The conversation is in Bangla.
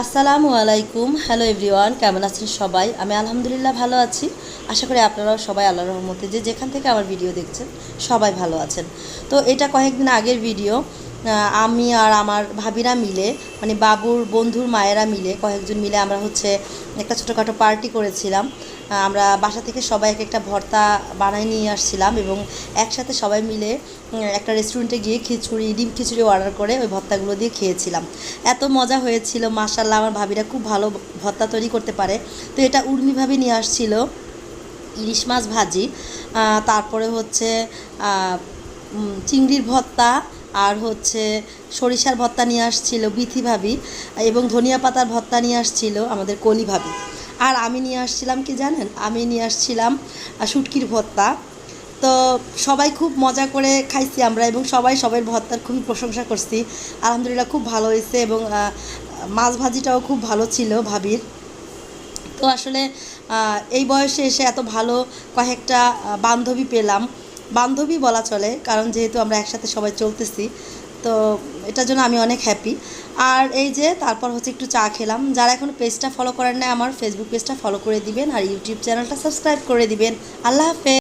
আসসালামু আলাইকুম। হ্যালো এভরিওয়ান কেমন আছেন সবাই? আমি আলহামদুলিল্লাহ ভালো আছি। আশা করি আপনারাও সবাই আল্লাহ রহমতে যে যেখান থেকে আমার ভিডিও দেখছেন, সবাই ভালো আছেন। তো এটা কয়েকদিন আগের ভিডিও আমি আর আমার ভাবিরা মিলে মানে বাবুর বন্ধুর মায়েরা মিলে কয়েকজন মিলে আমরা হচ্ছে একটা ছোটোখাটো পার্টি করেছিলাম। আমরা বাসা থেকে সবাই এক একটা ভর্তা বানায় নিয়ে আসছিলাম এবং একসাথে সবাই মিলে একটা রেস্টুরেন্টে গিয়ে খিচুড়ি, ডিম খিচুড়ি অর্ডার করে ওই ভর্তাগুলো দিয়ে খেয়েছিলাম। এত মজা হয়েছিল মাশাল্লাহ আমার ভাবিরা খুব ভালো ভর্তা তৈরি করতে পারে। তো এটা উর্মি ভাবি নিয়ে আসছিল, ইলিশ মাছ ভাজি। তারপরে হচ্ছে চিংড়ির ভর্তা আর হচ্ছে সরিষার ভর্তা নিয়ে আসছিল বিথি ভাবি এবং ধনিয়া পাতার ভর্তা নিয়ে আসছিল আমাদের কলি ভাবি। আর আমি নিয়ে আসছিলাম কি জানেন? আমি নিয়ে আসছিলাম শুটকির ভর্তা। তো সবাই খুব মজা করে খাইছি আমরা এবং সবাই সবাই ভর্তার খুবই প্রশংসা করছি। আলহামদুলিল্লাহ খুব ভালো হয়েছে এবং মাছ ভাজিটাও খুব ভালো ছিল ভাবির। তো আসলে এই বয়সে এসে এত ভালো কয়েকটা বান্ধবী পেলাম। বান্ধবী বলা চলে, কারণ যেহেতু আমরা একসাথে সবাই চলতেছি তো এটার জন্য আমি অনেক হ্যাপি আর এই যে তারপর হচ্ছে একটু চা খেলাম। যারা এখনও পেজটা ফলো করেন না আমার ফেসবুক পেজটা ফলো করে দিবেন আর ইউটিউব চ্যানেলটা সাবস্ক্রাইব করে দিবেন। আল্লাহ হাফেজ।